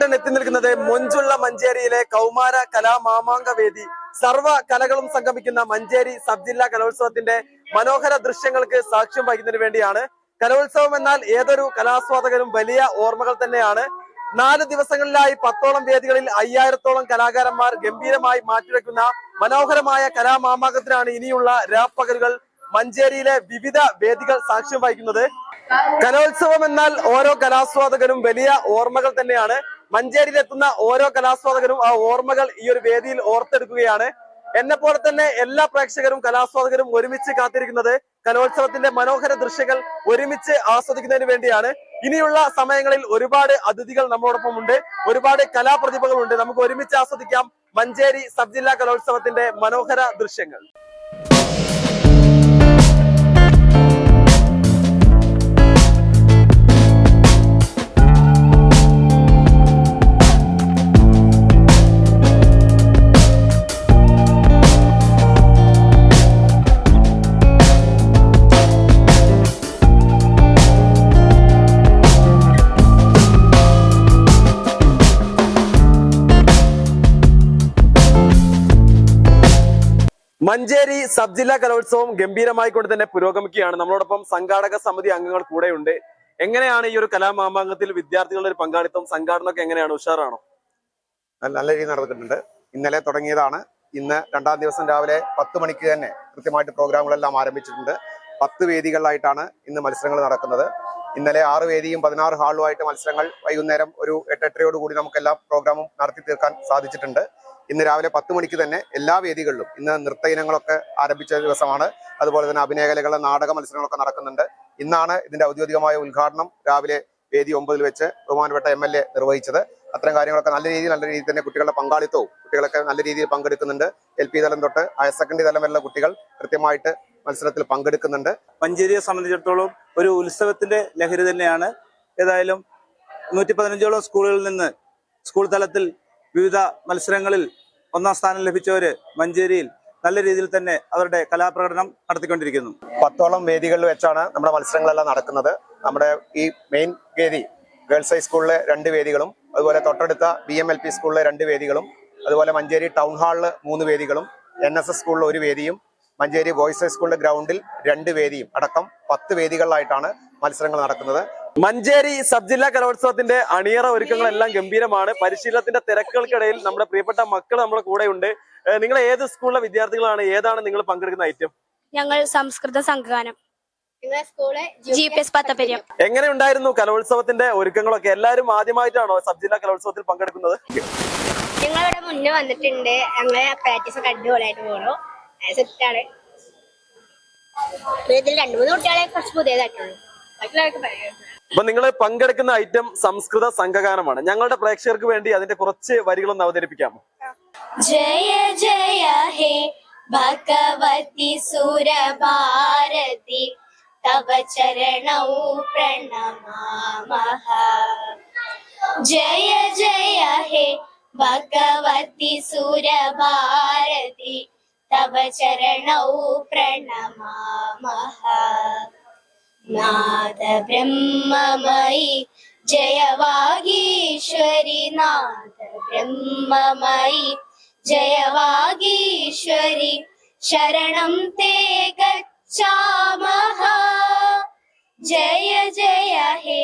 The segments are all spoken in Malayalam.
ചാനൽ എത്തി നിൽക്കുന്നത് മൊഞ്ചുള്ള മഞ്ചേരിയിലെ കൗമാര കലാമാമാങ്ക വേദി. സർവ കലകളും സംഗമിക്കുന്ന മഞ്ചേരി സബ് ജില്ലാ കലോത്സവത്തിന്റെ മനോഹര ദൃശ്യങ്ങൾക്ക് സാക്ഷ്യം വഹിക്കുന്നതിന് വേണ്ടിയാണ്. കലോത്സവം എന്നാൽ ഏതൊരു കലാസ്വാദകനും വലിയ ഓർമ്മകൾ തന്നെയാണ്. നാല് ദിവസങ്ങളിലായി പത്തോളം വേദികളിൽ അയ്യായിരത്തോളം കലാകാരന്മാർ ഗംഭീരമായി മാറ്റിവെക്കുന്ന മനോഹരമായ കലാമാമാകത്തിനാണ് ഇനിയുള്ള രാപ്പകലുകൾ മഞ്ചേരിയിലെ വിവിധ വേദികൾ സാക്ഷ്യം വഹിക്കുന്നത്. കലോത്സവം എന്നാൽ ഓരോ കലാസ്വാദകനും വലിയ ഓർമ്മകൾ തന്നെയാണ്. മഞ്ചേരിയിലെത്തുന്ന ഓരോ കലാസ്വാദകരും ആ ഓർമ്മകൾ ഈ ഒരു വേദിയിൽ ഓർത്തെടുക്കുകയാണ്. എന്നെ പോലെ തന്നെ എല്ലാ പ്രേക്ഷകരും കലാസ്വാദകരും ഒരുമിച്ച് കാത്തിരിക്കുന്നത് കലോത്സവത്തിന്റെ മനോഹര ദൃശ്യങ്ങൾ ഒരുമിച്ച് ആസ്വദിക്കുന്നതിന് വേണ്ടിയാണ്. ഇനിയുള്ള സമയങ്ങളിൽ ഒരുപാട് അതിഥികൾ നമ്മോടൊപ്പം ഉണ്ട് ഒരുപാട് കലാപ്രതിഭകളുണ്ട്. നമുക്ക് ഒരുമിച്ച് ആസ്വദിക്കാം മഞ്ചേരി സബ് ജില്ലാ കലോത്സവത്തിന്റെ മനോഹര ദൃശ്യങ്ങൾ. മഞ്ചേരി സബ് ജില്ലാ കലോത്സവം ഗംഭീരമായി കൊണ്ട് തന്നെ പുരോഗമിക്കുകയാണ്. നമ്മളോടൊപ്പം സംഘാടക സമിതി അംഗങ്ങൾ കൂടെയുണ്ട്. എങ്ങനെയാണ് ഈ ഒരു കലാമാമാങ്കത്തിൽ വിദ്യാർത്ഥികളുടെ ഒരു പങ്കാളിത്തം? സംഘാടനമൊക്കെ എങ്ങനെയാണ്? ഉഷാറാണോ? നല്ല രീതിയിൽ നടന്നിട്ടുണ്ട്. ഇന്നലെ തുടങ്ങിയതാണ്. ഇന്ന് രണ്ടാം ദിവസം രാവിലെ പത്ത് മണിക്ക് തന്നെ കൃത്യമായിട്ട് പ്രോഗ്രാമുകളെല്ലാം ആരംഭിച്ചിട്ടുണ്ട്. പത്ത് വേദികളിലായിട്ടാണ് ഇന്ന് മത്സരങ്ങൾ നടക്കുന്നത്. ഇന്നലെ ആറ് വേദിയും പതിനാറ് ഹാളുമായിട്ട് മത്സരങ്ങൾ വൈകുന്നേരം ഒരു എട്ടെട്ടരയോട് കൂടി നമുക്ക് എല്ലാ പ്രോഗ്രാമും നടത്തി തീർക്കാൻ സാധിച്ചിട്ടുണ്ട്. ഇന്ന് രാവിലെ പത്ത് മണിക്ക് തന്നെ എല്ലാ വേദികളിലും ഇന്ന് നൃത്ത ഇനങ്ങളൊക്കെ ആരംഭിച്ച ദിവസമാണ്. അതുപോലെ തന്നെ അഭിനയകലകളിലെ നാടക മത്സരങ്ങളൊക്കെ നടക്കുന്നുണ്ട്. ഇന്നാണ് ഇതിന്റെ ഔദ്യോഗികമായ ഉദ്ഘാടനം രാവിലെ വേദി ഒമ്പതിൽ വെച്ച് ബഹുമാനപ്പെട്ട എം എൽ എ നിർവഹിച്ചത്. അത്തരം കാര്യങ്ങളൊക്കെ നല്ല രീതിയിൽ നല്ല രീതിയിൽ തന്നെ കുട്ടികളുടെ പങ്കാളിത്തവും കുട്ടികളൊക്കെ നല്ല രീതിയിൽ പങ്കെടുക്കുന്നുണ്ട്. എൽ പി തലം തൊട്ട് ഹയർ സെക്കൻഡറി തലം വരെയുള്ള കുട്ടികൾ കൃത്യമായിട്ട് മത്സരത്തിൽ പങ്കെടുക്കുന്നുണ്ട്. മഞ്ചേരിയെ സംബന്ധിച്ചിടത്തോളം ഒരു ഉത്സവത്തിന്റെ ലഹരി തന്നെയാണ്. ഏതായാലും നൂറ്റി പതിനഞ്ചോളം സ്കൂളുകളിൽ നിന്ന് സ്കൂൾ തലത്തിൽ വിവിധ മത്സരങ്ങളിൽ ഒന്നാം സ്ഥാനം ലഭിച്ചവര് മഞ്ചേരിയിൽ നല്ല രീതിയിൽ തന്നെ അവരുടെ കലാപ്രകടനം നടത്തിക്കൊണ്ടിരിക്കുന്നു. പത്തോളം വേദികളിൽ വെച്ചാണ് നമ്മുടെ മത്സരങ്ങളെല്ലാം നടക്കുന്നത്. നമ്മുടെ ഈ മെയിൻ വേദി ഗേൾസ് ഹൈസ്കൂളിലെ രണ്ട് വേദികളും അതുപോലെ തൊട്ടടുത്ത ബി എം എൽ പി സ്കൂളിലെ രണ്ട് വേദികളും അതുപോലെ മഞ്ചേരി ടൗൺ ഹാളിൽ മൂന്ന് വേദികളും എൻ എസ് എസ് സ്കൂളിൽ ഒരു വേദിയും മഞ്ചേരി ബോയ്സ് ഹൈസ്കൂളിന്റെ ഗ്രൗണ്ടിൽ രണ്ട് വേദിയും അടക്കം പത്ത് വേദികളിലായിട്ടാണ് മത്സരങ്ങൾ നടക്കുന്നത്. മഞ്ചേരി സബ് ജില്ലാ കലോത്സവത്തിന്റെ അണിയറ ഒരുക്കങ്ങളെല്ലാം ഗംഭീരമാണ്. പരിശീലനത്തിന്റെ തിരക്കുകൾക്കിടയിൽ നമ്മുടെ പ്രിയപ്പെട്ട മക്കൾ നമ്മുടെ കൂടെയുണ്ട്. നിങ്ങൾ ഏത് സ്കൂളിലെ വിദ്യാർത്ഥികളാണ്? ഏതാണ് നിങ്ങൾ പങ്കെടുക്കുന്ന ഐറ്റം? ഞങ്ങൾ സംസ്കൃത സംഘഗാനം എങ്ങനെ ഉണ്ടായിരുന്നു കലോത്സവത്തിന്റെ ഒരുക്കങ്ങളൊക്കെ? എല്ലാവരും ആദ്യമായിട്ടാണോ സബ് ജില്ലാ കലോത്സവത്തിൽ പങ്കെടുക്കുന്നത്? ഞങ്ങളിവിടെ മുന്നേ വന്നിട്ടുണ്ട്. ഞങ്ങളെ പ്രാക്ടീസ് ഒക്കെ അടിപൊളിയായിട്ട് പോകണു സെറ്റാണ് ഇതിൽ രണ്ടു മൂന്ന് കുട്ടികളെ കുറച്ച് പുതിയതായിട്ടുള്ളൂ ബാക്കിയുള്ളവർക്ക് പറയാം അപ്പൊ നിങ്ങൾ പങ്കെടുക്കുന്ന ഐറ്റം സംസ്കൃത സംഘഗാനമാണ്. ഞങ്ങളുടെ പ്രേക്ഷകർക്ക് വേണ്ടി അതിന്റെ കുറച്ച് വരികളൊന്ന് അവതരിപ്പിക്കാം. ജയ ജയ ഹേ ഭഗവതി സൂരഭാരതി തവ ചരണൗ പ്രണമാമഹ. ജയ ജയ ഹേ ഭഗവതി സുരഭാരതി തവ ചരണൗ പ്രണമാമഹ നാദ ബ്രഹ്മമയി ജയവാഗീശ്വരി നാദ ബ്രഹ്മമയി ജയവാഗീശ്വരി ശരണം തേ ഗച്ഛാമഹ ജയ ജയ ഹേ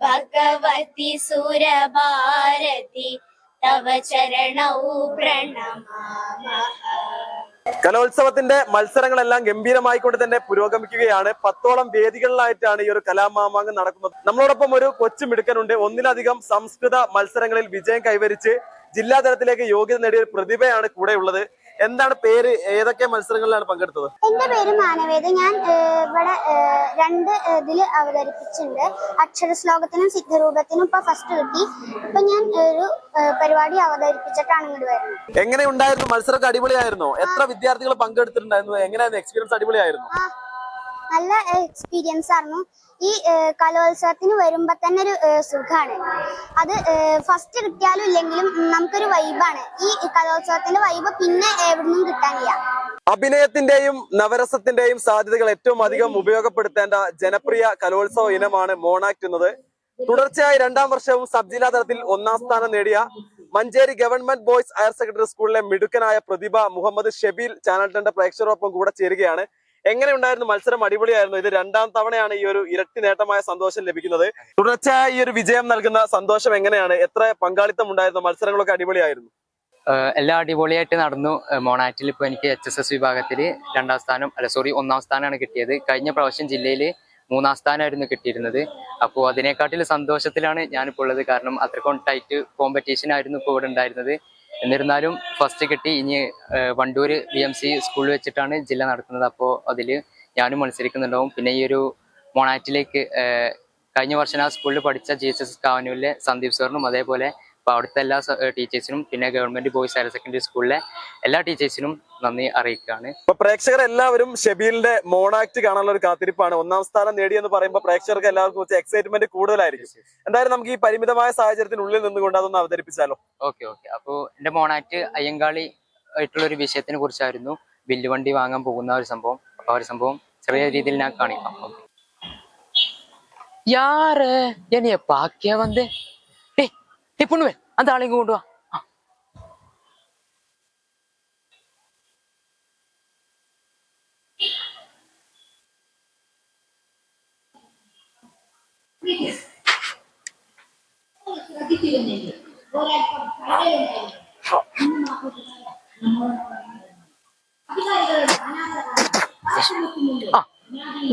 ഭഗവതി സുരഭാരതി തവ ചരണൗ പ്രണമാമഹ കലോത്സവത്തിന്റെ മത്സരങ്ങളെല്ലാം ഗംഭീരമായിക്കൊണ്ട് തന്നെ പുരോഗമിക്കുകയാണ്. പത്തോളം വേദികളിലായിട്ടാണ് ഈ ഒരു കലാമാമാങ്കം നടക്കുന്നത്. നമ്മളോടൊപ്പം ഒരു കൊച്ചു മിടുക്കനുണ്ട്. ഒന്നിലധികം സംസ്കൃത മത്സരങ്ങളിൽ വിജയം കൈവരിച്ച് ജില്ലാതലത്തിലേക്ക് യോഗ്യത നേടിയ ഒരു പ്രതിഭയാണ് കൂടെ ഉള്ളത് എന്താണ് പേര് ഏതൊക്കെ മത്സരങ്ങളിലാണ് പങ്കെടുത്തത്? എന്റെ പേര് മാനവേദ. ഞാൻ ഇവിടെ രണ്ട് ഇതിൽ അവതരിപ്പിച്ചിട്ടുണ്ട്. അക്ഷര ശ്ലോകത്തിനും സിദ്ധരൂപത്തിനും ഇപ്പൊ ഫസ്റ്റ് കിട്ടി. ഇപ്പൊ ഞാൻ ഒരു പരിപാടി അവതരിപ്പിച്ചിട്ടാണ് ഇങ്ങോട്ട് വരുന്നത്. എങ്ങനെ ഉണ്ടായിരുന്നു? മത്സരമൊക്കെ അടിപൊളിയായിരുന്നോ? എത്ര വിദ്യാർത്ഥികൾ പങ്കെടുത്തിട്ടുണ്ടായിരുന്നു? എങ്ങനെയായിരുന്നു എക്സ്പീരിയൻസ് അടിപൊളിയായിരുന്നു? നല്ല എക്സ്പീരിയൻസ് ആയിരുന്നു. ഈ കലോത്സവത്തിന് വരുമ്പോ തന്നെ ഒരു സുഖമാണ് അത് ഫസ്റ്റ് കിട്ടിയാലും ഇല്ലെങ്കിലും നമുക്കൊരു വൈബാണ് ഈ കലോത്സവത്തിന്റെ വൈബ് പിന്നെ എവിടുന്നും കിട്ടാനില്ല. അഭിനയത്തിന്റെയും നവരസത്തിന്റെയും സാധ്യതകൾ ഏറ്റവും അധികം ഉപയോഗപ്പെടുത്തേണ്ട ജനപ്രിയ കലോത്സവ ഇനമാണ് മോണാക്ട് എന്നത് തുടർച്ചയായി രണ്ടാം വർഷവും സബ് ജില്ലാ തലത്തിൽ ഒന്നാം സ്ഥാനം നേടിയ Manjeri government boys higher secondary സ്കൂളിലെ മിടുക്കനായ പ്രതിഭ മുഹമ്മദ് ഷെബീൽ ചാനൽ ടന്റെ പ്രേക്ഷകരോടൊപ്പം കൂടെ ചേരുകയാണ്. എങ്ങനെയുണ്ടായിരുന്നു മത്സരം? അടിപൊളിയായിരുന്നു. ഇത് രണ്ടാം തവണയാണ് ഈ ഒരു ഇരട്ടി നേട്ടമായ സന്തോഷം ലഭിക്കുന്നത്. തുടർച്ചയായ ഈ ഒരു വിജയം നൽകുന്ന സന്തോഷം എങ്ങനെയാണ്? എത്ര പങ്കാളിത്തം ഉണ്ടായിരുന്നു? മത്സരങ്ങളൊക്കെ അടിപൊളിയായിരുന്നു. എല്ലാം അടിപൊളിയായിട്ട് നടന്നു. മോണാറ്റിൽ ഇപ്പോൾ എനിക്ക് എച്ച് എസ് എസ് വിഭാഗത്തിൽ രണ്ടാം സ്ഥാനം അല്ല സോറി ഒന്നാം സ്ഥാനമാണ് കിട്ടിയത്. കഴിഞ്ഞ പ്രാവശ്യം ജില്ലയിൽ മൂന്നാം സ്ഥാനമായിരുന്നു കിട്ടിയിരുന്നത്. അപ്പോൾ അതിനെക്കാട്ടിൽ സന്തോഷത്തിലാണ് ഞാനിപ്പോൾ ഉള്ളത്. കാരണം അത്രക്കും ടൈറ്റ് കോമ്പറ്റീഷൻ ആയിരുന്നു ഇപ്പോൾ ഇവിടെ ഉണ്ടായിരുന്നത്. എന്നിരുന്നാലും ഫസ്റ്റ് കിട്ടി ഇനി വണ്ടൂർ ബി എം സി സ്കൂളിൽ വെച്ചിട്ടാണ് ജില്ല നടക്കുന്നത്. അപ്പോൾ അതിൽ ഞാനും മത്സരിക്കുന്നുണ്ടാവും. പിന്നെ ഈ ഒരു മൊണാറ്റിലേക്ക് കഴിഞ്ഞ വർഷം ആ സ്കൂളിൽ പഠിച്ച ജി എസ് എസ് കാവനൂരിലെ സന്ദീപ് സാറിനും അതേപോലെ അപ്പോൾ അവിടുത്തെ എല്ലാ ടീച്ചേഴ്സിനും പിന്നെ ഗവൺമെന്റ് ബോയ്സ് ഹയർ സെക്കൻഡറി സ്കൂളിലെ എല്ലാ ടീച്ചേഴ്സിനും നന്ദി അറിയിക്കുകയാണ് അപ്പൊ പ്രേക്ഷകർ എല്ലാവരും ഷെബീലിന്റെ മോണാക്ട് കാണാനുള്ള ഒരു കാത്തിരിപ്പാണ് ഒന്നാം സ്ഥാനം നേടിയെന്ന് പറയുമ്പോൾ പ്രേക്ഷകർക്ക് എല്ലാവർക്കും കുറച്ച് എക്സൈറ്റ്മെന്റ് കൂടുതലായിരിക്കും എന്തായാലും നമുക്ക് ഈ പരിമിതമായ സാഹചര്യത്തിനുള്ളിൽ നിന്നുകൊണ്ട് അതൊന്ന് അവതരിപ്പിച്ചാലോ ഓക്കെ ഓക്കെ അപ്പോൾ എൻ്റെ മോണാറ്റ് അയ്യങ്കാളി ആയിട്ടുള്ള ഒരു വിഷയത്തിനെ കുറിച്ചായിരുന്നു വില്ലുവണ്ടി വാങ്ങാൻ പോകുന്ന ഒരു സംഭവം അപ്പോൾ ആ ഒരു സംഭവം ചെറിയ രീതിയിൽ ഞാൻ കാണിക്കാം ഓക്കെ யாரு என்னைய பாக்கிய வந்து டே பொண்ணுவே. அந்த ஆளை இங்க கொண்டு வா.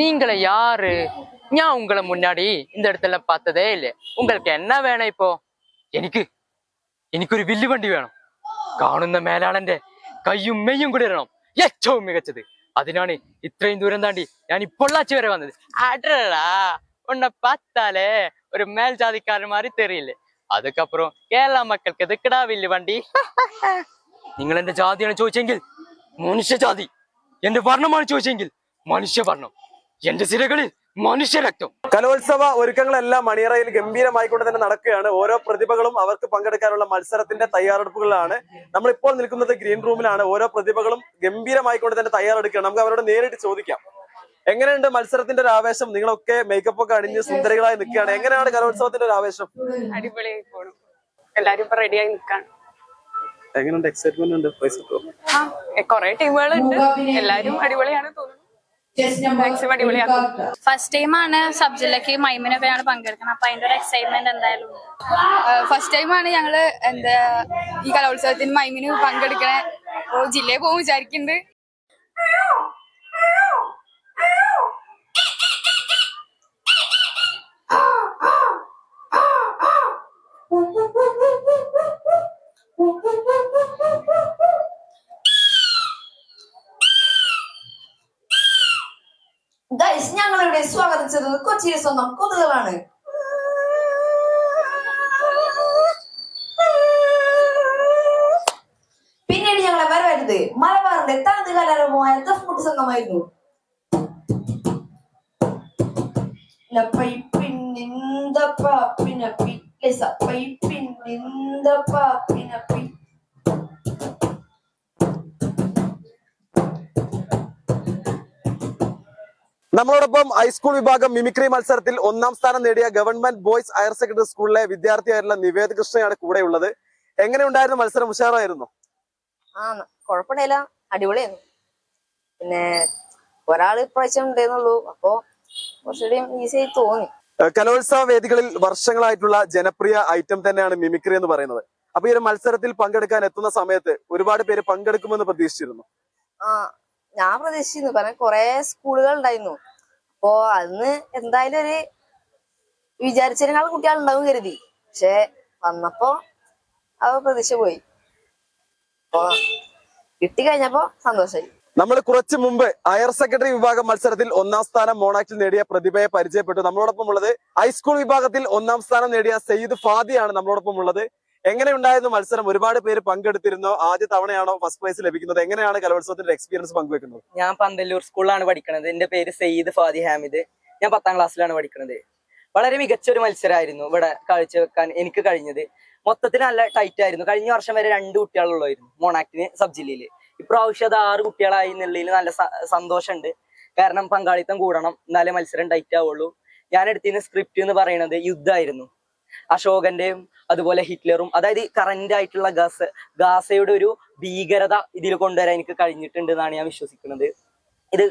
நீங்கள யாரு? நான் உங்களை முன்னாடி இந்த இடத்துல பார்த்ததே இல்லை உங்களுக்கு என்ன வேணும் இப்போ? എനിക്ക് എനിക്കൊരു വില്ലു വണ്ടി വേണം. കാണുന്ന മേലാളന്റെ കയ്യും മെയ്യും കൂടി ഇടണം. ഏറ്റവും മികച്ചത്. അതിനാണ് ഇത്രയും ദൂരം താണ്ടി ഞാൻ ഇപ്പൊള്ളാച്ചി വരെ വന്നത്. അടടാ ഉണ്ണ പത്താലേ. ഒരു മേൽജാതിക്കാരന്മാരി തെറിയില്ലേ? അതുക്കപ്പുറം കേരള മക്കൾക്ക് ഇതൊക്കെടാ വില്ലു വണ്ടി നിങ്ങൾ എന്റെ ജാതിയാണ് ചോദിച്ചെങ്കിൽ? മനുഷ്യജാതി. എന്റെ വർണമാണ് ചോദിച്ചെങ്കിൽ? മനുഷ്യവർണം. എന്റെ സിരകളിൽ മനുഷ്യരക്തം കലോത്സവ ഒരുക്കങ്ങളെല്ലാം മണിയറയിൽ ഗംഭീരമായിക്കൊണ്ട് തന്നെ നടക്കുകയാണ്. ഓരോ പ്രതിഭകളും അവർക്ക് പങ്കെടുക്കാനുള്ള മത്സരത്തിന്റെ തയ്യാറെടുപ്പുകളാണ് നമ്മൾ ഇപ്പോൾ നിൽക്കുന്നത് ഗ്രീൻ റൂമിലാണ്. ഓരോ പ്രതിഭകളും ഗംഭീരമായിക്കൊണ്ട് തന്നെ തയ്യാറെടുക്കുകയാണ്. നമുക്ക് അവരോട് നേരിട്ട് ചോദിക്കാം. എങ്ങനെയുണ്ട് മത്സരത്തിന്റെ ഒരു ആവേശം? നിങ്ങളൊക്കെ മേക്കപ്പ് ഒക്കെ അണിഞ്ഞ് സുന്ദരികളായി നിൽക്കുകയാണ്. എങ്ങനെയാണ് കലോത്സവത്തിന്റെ ഒരു ആവേശം? അടിപൊളിയായി പോണു. എല്ലാരും ഇപ്പൊ റെഡിയായി നിൽക്കാണ്. എങ്ങനെയുണ്ട്? എക്സൈറ്റ്മെന്റ് ഉണ്ട്? പ്രൈസ് ആ കൊറേ ടീമുകളുണ്ട് എല്ലാരും അടിപൊളിയാണ് തോന്നുന്നു. മാക്സിമം അടിപൊളിയാക്കും ഫസ്റ്റ് ടൈം ആണ് സബ് ജില്ലക്ക് മൈമിനൊക്കെ ഞങ്ങൾ പങ്കെടുക്കുന്നത്. അപ്പൊ അതിന്റെ ഒരു എക്സൈറ്റ്മെന്റ് എന്തായാലും ഫസ്റ്റ് ടൈം ആണ് ഞങ്ങൾ എന്താ ഈ കലോത്സവത്തിന് മൈമിന് പങ്കെടുക്കണേ. ജില്ലയിൽ പോകും വിചാരിക്കുന്നുണ്ട് ചെയ്തത് കൊച്ചിയിലെ സ്വന്തം കൊതുകളാണ്. പിന്നീട് ഞങ്ങളെ വരവരുത് മലബാറിന്റെ തനത് കലാരൂപമായ ദഫ്മുട്ട് സംഘമായിരുന്നു La പൈപ്പിന്നിന്ത പാപ്പിന പി ലെസ പൈപ്പിന്നിന്ത പാപ്പിന പി. നമ്മളോടൊപ്പം ഹൈസ്കൂൾ വിഭാഗം മിമിക്രി മത്സരത്തിൽ ഒന്നാം സ്ഥാനം നേടിയ ഗവൺമെന്റ് ബോയ്സ് ഹയർ സെക്കൻഡറി സ്കൂളിലെ വിദ്യാർത്ഥിയായിട്ടുള്ള നിവേദ് കൃഷ്ണയാണ് കൂടെ ഉള്ളത്. എങ്ങനെയുണ്ടായിരുന്നു മത്സരം? ഉഷാറായിരുന്നു? ആ കുഴപ്പമില്ല. അടിപൊളിയായിരുന്നു. പിന്നെ ഒരാൾ ഇപ്രാവശ്യം ഉണ്ടായിരുന്നുള്ളൂ അപ്പോ കുറച്ചുകൂടി ഈസി തോന്നി. കലോത്സവ വേദികളിൽ വർഷങ്ങളായിട്ടുള്ള ജനപ്രിയ ഐറ്റം തന്നെയാണ് മിമിക്രി എന്ന് പറയുന്നത്. അപ്പൊ ഈ ഒരു മത്സരത്തിൽ പങ്കെടുക്കാൻ എത്തുന്ന സമയത്ത് ഒരുപാട് പേര് പങ്കെടുക്കുമെന്ന് പ്രതീക്ഷിച്ചിരുന്നു. ആ ഞാൻ പ്രതീക്ഷിച്ചിരുന്നു. കാരണം കൊറേ സ്കൂളുകൾ ഉണ്ടായിരുന്നു. അപ്പോ അന്ന് എന്തായാലും ഒരു വിചാരിച്ചതിനേക്കാൾ കുട്ടികൾ ഉണ്ടാവും കരുതി. പക്ഷെ വന്നപ്പോ അവ പ്രതീക്ഷ പോയി. അപ്പൊ കിട്ടി കഴിഞ്ഞപ്പോ സന്തോഷായി. നമ്മൾ കുറച്ചു മുമ്പ് ഹയർ സെക്കൻഡറി വിഭാഗം മത്സരത്തിൽ ഒന്നാം സ്ഥാനം മോണാക്സിൽ നേടിയ പ്രതിഭയെ പരിചയപ്പെട്ടു. നമ്മളോടൊപ്പം ഉള്ളത് ഹൈസ്കൂൾ വിഭാഗത്തിൽ ഒന്നാം സ്ഥാനം നേടിയ സയ്യിദ് ഫാദിയാണ് നമ്മളോടൊപ്പം ഉള്ളത്. എങ്ങനെയുണ്ടായിരുന്നു മത്സരം? ഒരുപാട് പേര് പങ്കെടുത്തിരുന്നോ. ആദ്യ തവണയാണോ ഫസ്റ്റ് പ്രൈസ് ലഭിക്കുന്നത്? എങ്ങനെയാണ് കലോത്സവത്തിന്റെ എക്സ്പീരിയൻസ് പങ്കുവെക്കുന്നത്? ഞാൻ പന്തല്ലൂർ സ്കൂളിലാണ് പഠിക്കുന്നത് എന്റെ പേര് സയ്യിദ് ഫാദി ഹാമിദ്. ഞാൻ പത്താം ക്ലാസ്സിലാണ് പഠിക്കുന്നത് വളരെ മികച്ച ഒരു മത്സരമായിരുന്നു ഇവിടെ കാഴ്ചവെക്കാൻ എനിക്ക് കഴിഞ്ഞത്. മൊത്തത്തിൽ നല്ല ടൈറ്റ് ആയിരുന്നു. കഴിഞ്ഞ വർഷം വരെ രണ്ട് കുട്ടികളുള്ളായിരുന്നു മോണാക്ടിന് സബ് ജില്ലയിൽ ഇപ്രാവശ്യം അത് ആറ് കുട്ടികളായി എന്നുള്ളതിൽ നല്ല സന്തോഷമുണ്ട്. കാരണം പങ്കാളിത്തം കൂടണം. എന്നാലേ മത്സരം ടൈറ്റ് ആവുള്ളൂ. ഞാൻ എടുത്തിരുന്ന സ്ക്രിപ്റ്റ് എന്ന് പറയുന്നത് യുദ്ധമായിരുന്നു. അശോകന്റെയും അതുപോലെ ഹിറ്റ്ലറും അതായത് കറന്റ് ആയിട്ടുള്ള ഗാസ ഗാസയുടെ ഒരു ഭീകരത ഇതിൽ കൊണ്ടുവരാൻ എനിക്ക് കഴിഞ്ഞിട്ടുണ്ട് എന്നാണ് ഞാൻ വിശ്വസിക്കുന്നത്. ഇത്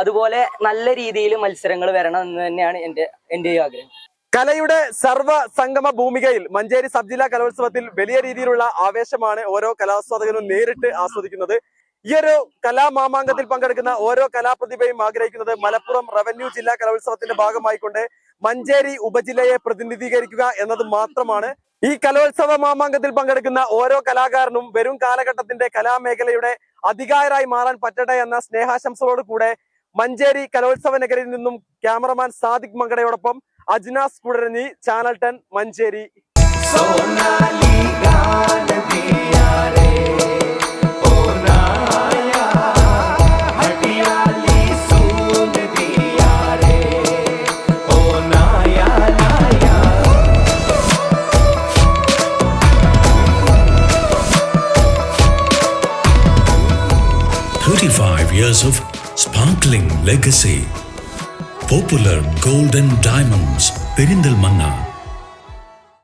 അതുപോലെ നല്ല രീതിയിൽ മത്സരങ്ങൾ വരണം എന്ന് തന്നെയാണ് എന്റെ എന്റെ ആഗ്രഹം. കലയുടെ സർവ സംഗമ ഭൂമികയിൽ മഞ്ചേരി സബ് ജില്ലാ കലോത്സവത്തിൽ വലിയ രീതിയിലുള്ള ആവേശമാണ് ഓരോ കലാസ്വാദകനും നേരിട്ട് ആസ്വദിക്കുന്നത്. ഈ ഒരു കലാമാമാങ്കത്തിൽ പങ്കെടുക്കുന്ന ഓരോ കലാപ്രതിഭയും ആഗ്രഹിക്കുന്നത് മലപ്പുറം റവന്യൂ ജില്ലാ കലോത്സവത്തിന്റെ ഭാഗമായിക്കൊണ്ട് മഞ്ചേരി ഉപജില്ലയെ പ്രതിനിധീകരിക്കുക എന്നത് മാത്രമാണ്. ഈ കലോത്സവ മാമാങ്കത്തിൽ പങ്കെടുക്കുന്ന ഓരോ കലാകാരനും വരും കാലഘട്ടത്തിന്റെ കലാമേഖലയുടെ അധികാരായി മാറാൻ പറ്റട്ടെ എന്ന സ്നേഹാശംസകളോട് കൂടെ മഞ്ചേരി കലോത്സവ നഗരിയിൽ നിന്നും ക്യാമറമാൻ സാദിഖ് മങ്കടയോടൊപ്പം Ajnas കുടരനി channel ten Manjeri. Years of sparkling legacy. Popular Golden Diamonds, Perindalmanna,